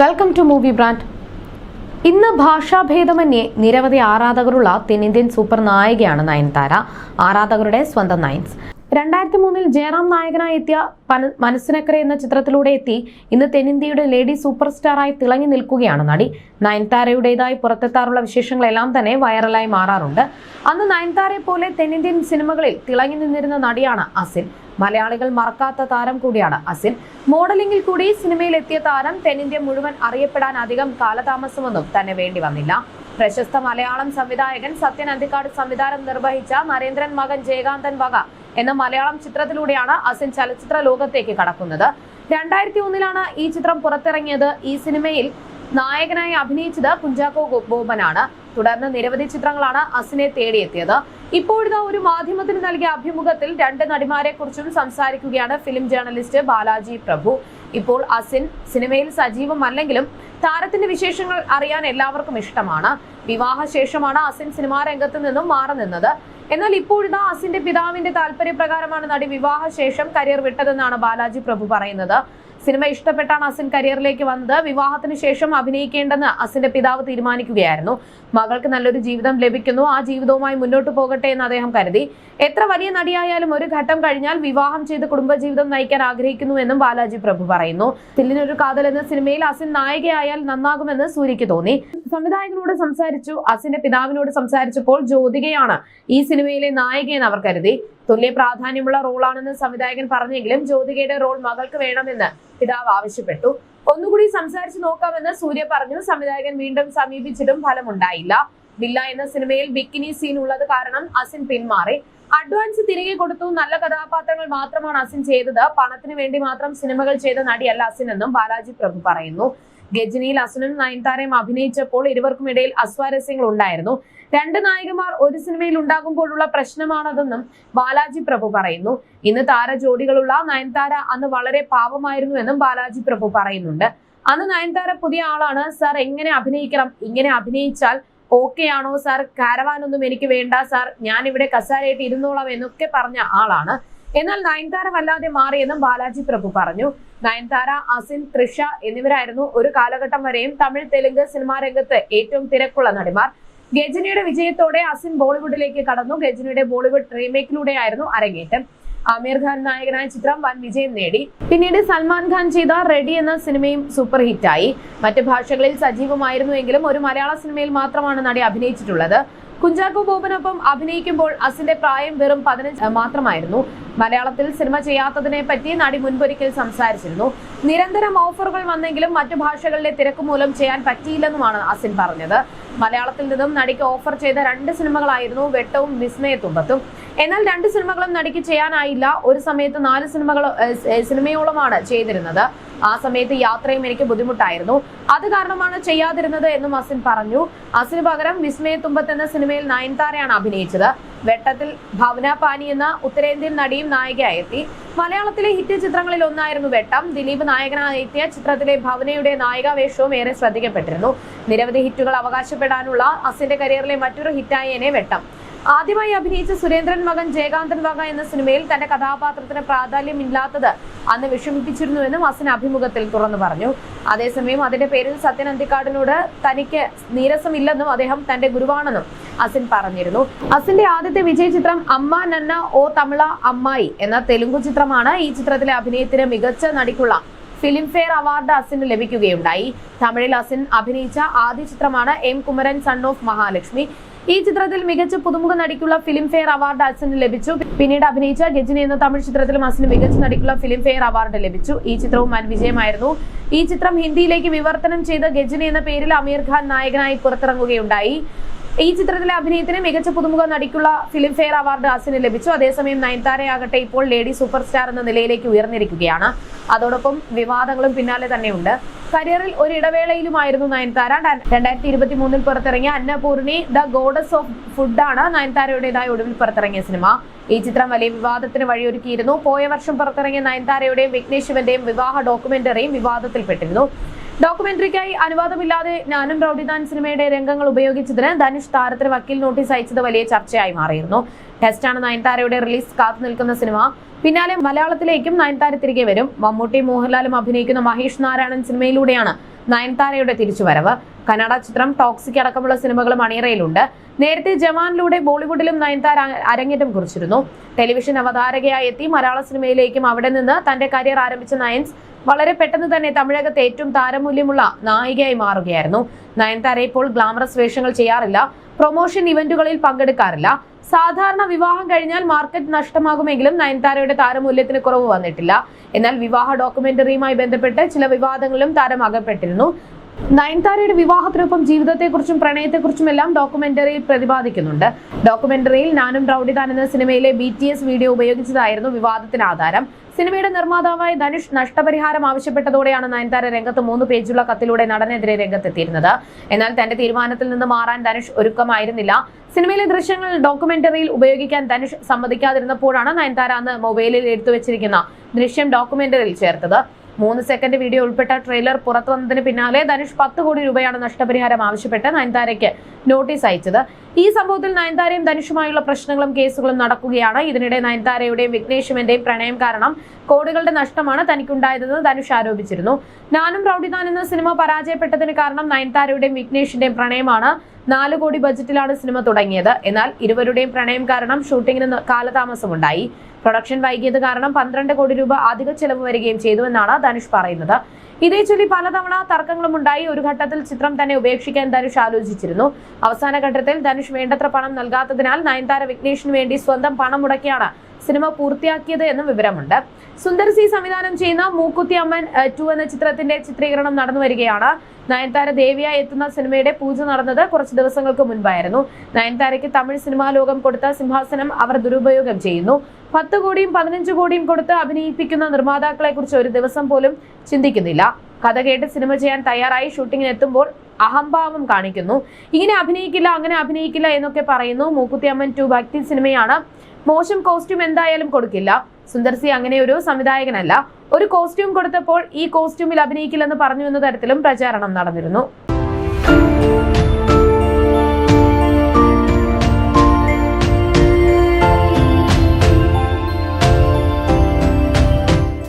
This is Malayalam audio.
വെൽക്കം ടു മൂവി ബ്രാൻഡ് ഇന്ന് ഭാഷാഭേദമന്യേ നിരവധി ആരാധകരുള്ള തെന്നിന്ത്യൻ സൂപ്പർ നായികയാണ് നയൻതാര. ആരാധകരുടെ സ്വന്തം നയൻസ്. രണ്ടായിരത്തി മൂന്നിൽ ജയറാം നായകനായി എത്തിയ മനസ്സിനക്കര എന്ന ചിത്രത്തിലൂടെ എത്തി ഇന്ന് തെന്നിന്ത്യയുടെ ലേഡി സൂപ്പർ സ്റ്റാറായി തിളങ്ങി നിൽക്കുകയാണ് നടി. നയൻതാരയുടേതായി പുറത്തെത്താറുള്ള വിശേഷങ്ങളെല്ലാം തന്നെ വൈറലായി മാറാറുണ്ട്. അന്ന് നയൻതാരയെ പോലെ തെന്നിന്ത്യൻ സിനിമകളിൽ തിളങ്ങി നിന്നിരുന്ന നടിയാണ് അസിൻ. മലയാളികൾ മറക്കാത്ത താരം കൂടിയാണ് അസിൻ. മോഡലിംഗിൽ കൂടി സിനിമയിൽ എത്തിയ താരം തെന്നിന്ത്യ മുഴുവൻ അറിയപ്പെടാൻ അധികം കാലതാമസമൊന്നും തന്നെ വേണ്ടി വന്നില്ല. പ്രശസ്ത മലയാളം സംവിധായകൻ സത്യൻ അന്തിക്കാട് സംവിധാനം നിർവഹിച്ച നരേന്ദ്രൻ മകൻ ജയകാന്തൻ വക എന്ന മലയാളം ചിത്രത്തിലൂടെയാണ് അസിൻ ചലച്ചിത്ര ലോകത്തേക്ക് കടക്കുന്നത്. രണ്ടായിരത്തി ഒന്നിലാണ് ഈ ചിത്രം പുറത്തിറങ്ങിയത്. ഈ സിനിമയിൽ നായകനായി അഭിനയിച്ചത് കുഞ്ചാക്കോ ബോബനാണ് തുടർന്ന് നിരവധി ചിത്രങ്ങളാണ് അസിനെ തേടിയെത്തിയത്. ഇപ്പോഴത്തെ ഒരു മാധ്യമത്തിന് നൽകിയ അഭിമുഖത്തിൽ രണ്ട് നടിമാരെ കുറിച്ചും സംസാരിക്കുകയാണ് ഫിലിം ജേർണലിസ്റ്റ് ബാലാജി പ്രഭു. ഇപ്പോൾ അസിൻ സിനിമയിൽ സജീവമല്ലെങ്കിലും താരത്തിന്റെ വിശേഷങ്ങൾ അറിയാൻ എല്ലാവർക്കും ഇഷ്ടമാണ്. വിവാഹശേഷമാണ് അസിൻ സിനിമാ രംഗത്ത് നിന്നും മാറി നിന്നത്. എന്നാൽ ഇപ്പോഴിതാ അസിന്റെ പിതാവിന്റെ താല്പര്യപ്രകാരമാണ് നടി വിവാഹശേഷം കരിയർ വിട്ടതെന്നാണ് ബാലാജി പ്രഭു പറയുന്നത്. സിനിമ ഇഷ്ടപ്പെട്ടാണ് അസിൻ കരിയറിലേക്ക് വന്നത്. വിവാഹത്തിന് ശേഷം അഭിനയിക്കേണ്ടെന്ന് അസിന്റെ പിതാവ് തീരുമാനിക്കുകയായിരുന്നു. മകൾക്ക് നല്ലൊരു ജീവിതം ലഭിക്കുന്നു. ആ ജീവിതവുമായി മുന്നോട്ട് പോകട്ടെ എന്ന് അദ്ദേഹം കരുതി. എത്ര വലിയ നടിയായാലും ഒരു ഘട്ടം കഴിഞ്ഞാൽ വിവാഹം ചെയ്ത് കുടുംബജീവിതം നയിക്കാൻ ആഗ്രഹിക്കുന്നു എന്നും ബാലാജി പ്രഭു പറയുന്നു. തില്ലിനൊരു കാതൽ എന്ന സിനിമയിൽ അസിൻ നായികയായാൽ നന്നാകുമെന്ന് സൂര്യക്ക് തോന്നി. സംവിധായകനോട് സംസാരിച്ചു. അസിന്റെ പിതാവിനോട് സംസാരിച്ചപ്പോൾ ജ്യോതികയാണ് ഈ സിനിമയിലെ നായികയെന്ന് അവർ കരുതി. തുല്യ പ്രാധാന്യമുള്ള റോളാണെന്ന് സംവിധായകൻ പറഞ്ഞെങ്കിലും ജ്യോതികയുടെ റോൾ മകൾക്ക് വേണമെന്ന് പിതാവ് ആവശ്യപ്പെട്ടു. ഒന്നുകൂടി സംസാരിച്ചു നോക്കാമെന്ന് സൂര്യ പറഞ്ഞു. സംവിധായകൻ വീണ്ടും സമീപിച്ചിട്ടും ഫലമുണ്ടായില്ല. വില്ല എന്ന സിനിമയിൽ ബിക്കിനി സീൻ ഉള്ളത് കാരണം അസിൻ പിന്മാറി. അഡ്വാൻസ് തിരികെ കൊടുത്തു. നല്ല കഥാപാത്രങ്ങൾ മാത്രമാണ് അസിൻ ചെയ്തത്. പണത്തിന് വേണ്ടി മാത്രം സിനിമകൾ ചെയ്ത നടിയല്ല അസിൻ എന്നും ബാലാജി പ്രഭു പറയുന്നു. ഗജനിയിൽ അസുനും നയൻതാരയും അഭിനയിച്ചപ്പോൾ ഇരുവർക്കും ഇടയിൽ അസ്വാരസ്യങ്ങൾ ഉണ്ടായിരുന്നു. രണ്ട് നായികമാർ ഒരു സിനിമയിൽ ഉണ്ടാകുമ്പോഴുള്ള പ്രശ്നമാണതെന്നും ബാലാജി പ്രഭു പറയുന്നു. ഇന്ന് താര ജോഡികളുള്ള നയൻതാര അന്ന് വളരെ പാവമായിരുന്നു എന്നും ബാലാജി പ്രഭു പറയുന്നുണ്ട്. അന്ന് നയൻതാര പുതിയ ആളാണ്. സാർ എങ്ങനെ അഭിനയിക്കണം? ഇങ്ങനെ അഭിനയിച്ചാൽ ഓക്കെ ആണോ? സാർ കാരവാനൊന്നും എനിക്ക് വേണ്ട. സാർ ഞാൻ ഇവിടെ കസാരയായിട്ട് ഇരുന്നോളാം എന്നൊക്കെ പറഞ്ഞ ആളാണ്. എന്നാൽ നയൻതാര വല്ലാതെ മാറിയെന്നും ബാലാജി പ്രഭു പറഞ്ഞു. നയൻതാര അസിൻ തൃഷ എന്നിവരായിരുന്നു ഒരു കാലഘട്ടം വരെയും തമിഴ് തെലുങ്ക് സിനിമാ രംഗത്ത് ഏറ്റവും തിരക്കുള്ള നടിമാർ. ഗജനിയുടെ വിജയത്തോടെ അസിൻ ബോളിവുഡിലേക്ക് കടന്നു. ഗജനിയുടെ ബോളിവുഡ് റീമേക്കിലൂടെയായിരുന്നു അരങ്ങേറ്റം. ആമിർ ഖാൻ നായകനായ ചിത്രം വൻ വിജയം നേടി. പിന്നീട് സൽമാൻ ഖാൻ ചെയ്ത റെഡി എന്ന സിനിമയും സൂപ്പർ ഹിറ്റായി. മറ്റു ഭാഷകളിൽ സജീവമായിരുന്നുവെങ്കിലും ഒരു മലയാള സിനിമയിൽ മാത്രമാണ് നടി അഭിനയിച്ചിട്ടുള്ളത്. കുഞ്ചാക്കോ ബോബനൊപ്പം അഭിനയിക്കുമ്പോൾ അസിന്റെ പ്രായം വെറും പതിനഞ്ച് മാത്രമായിരുന്നു. മലയാളത്തിൽ സിനിമ ചെയ്യാത്തതിനെ പറ്റി നടി മുൻപൊരിക്കൽ സംസാരിച്ചിരുന്നു. നിരന്തരം ഓഫറുകൾ വന്നെങ്കിലും മറ്റു ഭാഷകളിലെ തിരക്ക് മൂലം ചെയ്യാൻ പറ്റിയില്ലെന്നുമാണ് അസിൻ പറഞ്ഞത്. മലയാളത്തിൽ നിന്നും നടിക്ക് ഓഫർ ചെയ്ത രണ്ട് സിനിമകളായിരുന്നു വെട്ടവും വിസ്മയത്തുമ്പത്തും എന്നാൽ രണ്ട് സിനിമകളും നടിക്ക് ചെയ്യാനായില്ല. ഒരു സമയത്ത് നാല് സിനിമകൾ സിനിമയോളമാണ് ചെയ്തിരുന്നത്. ആ സമയത്ത് യാത്രയും എനിക്ക് ബുദ്ധിമുട്ടായിരുന്നു. അത് കാരണമാണ് ചെയ്യാതിരുന്നത് എന്നും അസിൻ പറഞ്ഞു. അസിന് പകരം വിസ്മയത്തുമ്പത്ത് എന്ന സിനിമയിൽ നയൻതാരയാണ് അഭിനയിച്ചത്. വെട്ടത്തിൽ ഭവന പാനി എന്ന ഉത്തരേന്ത്യൻ നടിയും നായികയായി എത്തി മലയാളത്തിലെ ഹിറ്റ് ചിത്രങ്ങളിൽ ഒന്നായിരുന്നു വെട്ടം. ദിലീപ് നായകനായി എത്തിയ ചിത്രത്തിലെ ഭവനയുടെ നായികാവേഷവും ഏറെ ശ്രദ്ധിക്കപ്പെട്ടിരുന്നു. നിരവധി ഹിറ്റുകൾ അവകാശപ്പെടാനുള്ള അസിന്റെ കരിയറിലെ മറ്റൊരു ഹിറ്റായേനെ വെട്ടം. ആദ്യമായി അഭിനയിച്ച സുരേന്ദ്രൻ മകൻ ജയകാന്തൻ വക എന്ന സിനിമയിൽ തന്റെ കഥാപാത്രത്തിന് പ്രാധാന്യം ഇല്ലാത്തത് അന്ന് വിഷമിപ്പിച്ചിരുന്നുവെന്നും അസിൻ അഭിമുഖത്തിൽ തുറന്നു പറഞ്ഞു. അതേസമയം അതിന്റെ പേരിൽ സത്യൻ അന്തിക്കാടിനോട് തനിക്ക് നീരസമില്ലെന്നും അദ്ദേഹം തന്റെ ഗുരുവാണെന്നും അസിൻ പറഞ്ഞിരുന്നു. അസിന്റെ ആദ്യത്തെ വിജയ ചിത്രം അമ്മ നന്ന ഓ തമിള അമ്മായി എന്ന തെലുങ്കു ചിത്രമാണ് ഈ ചിത്രത്തിലെ അഭിനയത്തിന് മികച്ച നടിക്കുള്ള ഫിലിം ഫെയർ അവാർഡ് അസിന് ലഭിക്കുകയുണ്ടായി. തമിഴിൽ അസിൻ അഭിനയിച്ച ആദ്യ ചിത്രമാണ് M Kumaran son of Mahalakshmi. ഈ ചിത്രത്തിൽ മികച്ച പുതുമുഖ നടിക്കുള്ള ഫിലിം ഫെയർ അവാർഡ് അസിന് ലഭിച്ചു. പിന്നീട് അഭിനയിച്ച ഗജിനി എന്ന തമിഴ് ചിത്രത്തിലും അസിന് മികച്ച നടിക്കുള്ള ഫിലിം ഫെയർ അവാർഡ് ലഭിച്ചു. ഈ ചിത്രവും വൻ വിജയമായിരുന്നു. ഈ ചിത്രം ഹിന്ദിയിലേക്ക് വിവർത്തനം ചെയ്ത ഗജിനി എന്ന പേരിൽ അമീർ ഖാൻ നായകനായി പുറത്തിറങ്ങുകയുണ്ടായി. ഈ ചിത്രത്തിലെ അഭിനയത്തിന് മികച്ച പുതുമുഖ നടിക്കുള്ള ഫിലിം ഫെയർ അവാർഡ് അസിന് ലഭിച്ചു. അതേസമയം നയൻതാരയാകട്ടെ ഇപ്പോൾ ലേഡി സൂപ്പർ സ്റ്റാർ എന്ന നിലയിലേക്ക് ഉയർന്നിരിക്കുകയാണ്. അതോടൊപ്പം വിവാദങ്ങളും പിന്നാലെ തന്നെയുണ്ട്. കരിയറിൽ ഒരു ഇടവേളയിലുമായിരുന്നു നയൻതാര. രണ്ടായിരത്തി ഇരുപത്തി മൂന്നിൽ പുറത്തിറങ്ങിയ അന്നപൂർണി ദ ഗോഡസ് ഓഫ് ഫുഡാണ് നയൻതാരയുടേതായ ഒടുവിൽ പുറത്തിറങ്ങിയ സിനിമ. ഈ ചിത്രം വലിയ വിവാദത്തിന് വഴിയൊരുക്കിയിരുന്നു. പോയ വർഷം പുറത്തിറങ്ങിയ നയൻതാരയുടെയും വിഘ്നേഷ് ശിവന്റെയും വിവാഹ ഡോക്യുമെന്ററിയും വിവാദത്തിൽപ്പെട്ടിരുന്നു. ഡോക്യുമെന്ററിക്കായി അനുവാദമില്ലാതെ ഞാനും റൌഡിദാൻ സിനിമയുടെ രംഗങ്ങൾ ഉപയോഗിച്ചതിന് ധനുഷ് താരത്തിന് വക്കീൽ നോട്ടീസ് അയച്ചത് വലിയ ചർച്ചയായി മാറിയിരുന്നു. ടെസ്റ്റാണ് നയൻതാരയുടെ റിലീസ് കാത്തു നിൽക്കുന്ന സിനിമ. പിന്നാലെ മലയാളത്തിലേക്കും നയൻതാര തിരികെ വരും. മമ്മൂട്ടി മോഹൻലാലും അഭിനയിക്കുന്ന മഹേഷ് നാരായണൻ സിനിമയിലൂടെയാണ് നയൻതാരയുടെ തിരിച്ചുവരവ്. കന്നഡ ചിത്രം ടോക്സിക് അടക്കമുള്ള സിനിമകളും അണിയറയിലുണ്ട്. നേരത്തെ ജവാനിലൂടെ ബോളിവുഡിലും നയൻതാര അരങ്ങേറ്റം കുറിച്ചിരുന്നു. ടെലിവിഷൻ അവതാരകയായി എത്തി മലയാള സിനിമയിലേക്കും അവിടെ നിന്ന് തന്റെ കരിയർ ആരംഭിച്ച നയൻസ് വളരെ പെട്ടെന്ന് തന്നെ തമിഴകത്തെ ഏറ്റവും താരമൂല്യമുള്ള നായികയായി മാറുകയായിരുന്നു. നയൻതാര ഇപ്പോൾ ഗ്ലാമറസ് വേഷങ്ങൾ ചെയ്യാറില്ല. പ്രൊമോഷൻ ഇവന്റുകളിൽ പങ്കെടുക്കാറില്ല. സാധാരണ വിവാഹം കഴിഞ്ഞാൽ മാർക്കറ്റ് നഷ്ടമാകുമെങ്കിലും നയൻതാരയുടെ താരമൂല്യത്തിന് കുറവ് വന്നിട്ടില്ല. എന്നാൽ വിവാഹ ഡോക്യുമെന്ററിയുമായി ബന്ധപ്പെട്ട് ചില വിവാദങ്ങളിലും താരം അകപ്പെട്ടിരുന്നു. നയൻതാരയുടെ വിവാഹത്തിനൊപ്പം ജീവിതത്തെക്കുറിച്ചും പ്രണയത്തെക്കുറിച്ചും എല്ലാം ഡോക്യുമെന്ററിയിൽ പ്രതിപാദിക്കുന്നുണ്ട്. ഡോക്യുമെന്ററിയിൽ നാനും റൌഡിദാൻ എന്ന സിനിമയിലെ ബി ടി എസ് വീഡിയോ ഉപയോഗിച്ചതായിരുന്നു വിവാദത്തിന് ആധാരം. സിനിമയുടെ നിർമ്മാതാവായ ധനുഷ് നഷ്ടപരിഹാരം ആവശ്യപ്പെട്ടതോടെയാണ് നയൻതാര രംഗത്ത് മൂന്ന് പേജുള്ള കത്തിലൂടെ നടനെതിരെ രംഗത്തെത്തിയിരുന്നത്. എന്നാൽ തന്റെ തീരുമാനത്തിൽ നിന്ന് മാറാൻ ധനുഷ് ഒരുക്കമായിരുന്നില്ല. സിനിമയിലെ ദൃശ്യങ്ങൾ ഡോക്യുമെന്ററിയിൽ ഉപയോഗിക്കാൻ ധനുഷ് സമ്മതിക്കാതിരുന്നപ്പോഴാണ് നയൻതാര അന്ന് മൊബൈലിൽ എടുത്തു വെച്ചിരിക്കുന്ന ദൃശ്യം ഡോക്യുമെന്ററിയിൽ ചേർത്തത്. മൂന്ന് സെക്കൻഡ് വീഡിയോ ഉൾപ്പെട്ട ട്രെയിലർ പുറത്തു വന്നതിന് പിന്നാലെ ധനുഷ് പത്ത് കോടി രൂപയാണ് നഷ്ടപരിഹാരം ആവശ്യപ്പെട്ട് നയൻതാരയ്ക്ക് നോട്ടീസ് അയച്ചത്. ഈ സംഭവത്തിൽ നയൻതാരയും ധനുഷുമായുള്ള പ്രശ്നങ്ങളും കേസുകളും നടക്കുകയാണ്. ഇതിനിടെ നയൻതാരയുടെയും വിഘ്നേഷുവിന്റെയും പ്രണയം കാരണം കോടികളുടെ നഷ്ടമാണ് തനിക്കുണ്ടായതെന്ന് ധനുഷ് ആരോപിച്ചിരുന്നു. നാനും റൌഡിദാൻ എന്ന സിനിമ പരാജയപ്പെട്ടതിന് കാരണം നയൻതാരയുടെയും വിഘ്നേഷിന്റെയും പ്രണയമാണ് നാല് കോടി ബജറ്റിലാണ് സിനിമ തുടങ്ങിയത്. എന്നാൽ ഇരുവരുടെയും പ്രണയം കാരണം ഷൂട്ടിങ്ങിന് കാലതാമസമുണ്ടായി. പ്രൊഡക്ഷൻ വൈകിയത് കാരണം പന്ത്രണ്ട് കോടി രൂപ അധിക ചെലവ് വരികയും ചെയ്തുവെന്നാണ് ധനുഷ് പറയുന്നത്. ഇതേ ചൊല്ലി പലതവണ തർക്കങ്ങളും ഉണ്ടായി. ഒരു ഘട്ടത്തിൽ ചിത്രം തന്നെ ഉപേക്ഷിക്കാൻ ധനുഷ് ആലോചിച്ചിരുന്നു. അവസാന ഘട്ടത്തിൽ ധനുഷ് വേണ്ടത്ര പണം നൽകാത്തതിനാൽ നയൻതാര വിഘ്നേഷിന് വേണ്ടി സ്വന്തം പണം മുടക്കിയാണ് സിനിമ പൂർത്തിയാക്കിയത് എന്നും വിവരമുണ്ട്. സുന്ദർ സി സംവിധാനം ചെയ്യുന്ന മൂക്കുത്തി അമ്മൻ ടു എന്ന ചിത്രത്തിന്റെ ചിത്രീകരണം നടന്നു വരികയാണ്. നയൻതാര ദേവിയായി എത്തുന്ന സിനിമയുടെ പൂജ നടന്നത് കുറച്ച് ദിവസങ്ങൾക്ക് മുൻപായിരുന്നു. നയൻതാരയ്ക്ക് തമിഴ് സിനിമാ ലോകം കൊടുത്ത സിംഹാസനം അവർ ദുരുപയോഗം ചെയ്യുന്നു. പത്ത് കോടിയും പതിനഞ്ച് കോടിയും കൊടുത്ത് അഭിനയിപ്പിക്കുന്ന നിർമ്മാതാക്കളെ കുറിച്ച് ഒരു ദിവസം പോലും ചിന്തിക്കുന്നില്ല. കഥ കേട്ട് സിനിമ ചെയ്യാൻ തയ്യാറായി ഷൂട്ടിങ്ങിന് എത്തുമ്പോൾ അഹംഭാവം കാണിക്കുന്നു. ഇങ്ങനെ അഭിനയിക്കില്ല അങ്ങനെ അഭിനയിക്കില്ല എന്നൊക്കെ പറയുന്നു മൂക്കുത്തിയമ്മൻ ടു ഭക്തി സിനിമയാണ്. മോശം കോസ്റ്റ്യൂം എന്തായാലും കൊടുക്കില്ല. സുന്ദർസി അങ്ങനെ ഒരു സംവിധായകനല്ല. ഒരു കോസ്റ്റ്യൂം കൊടുത്തപ്പോൾ ഈ കോസ്റ്റ്യൂമിൽ അഭിനയിക്കില്ലെന്ന് പറഞ്ഞു എന്ന തരത്തിലും പ്രചാരണം നടന്നിരുന്നു.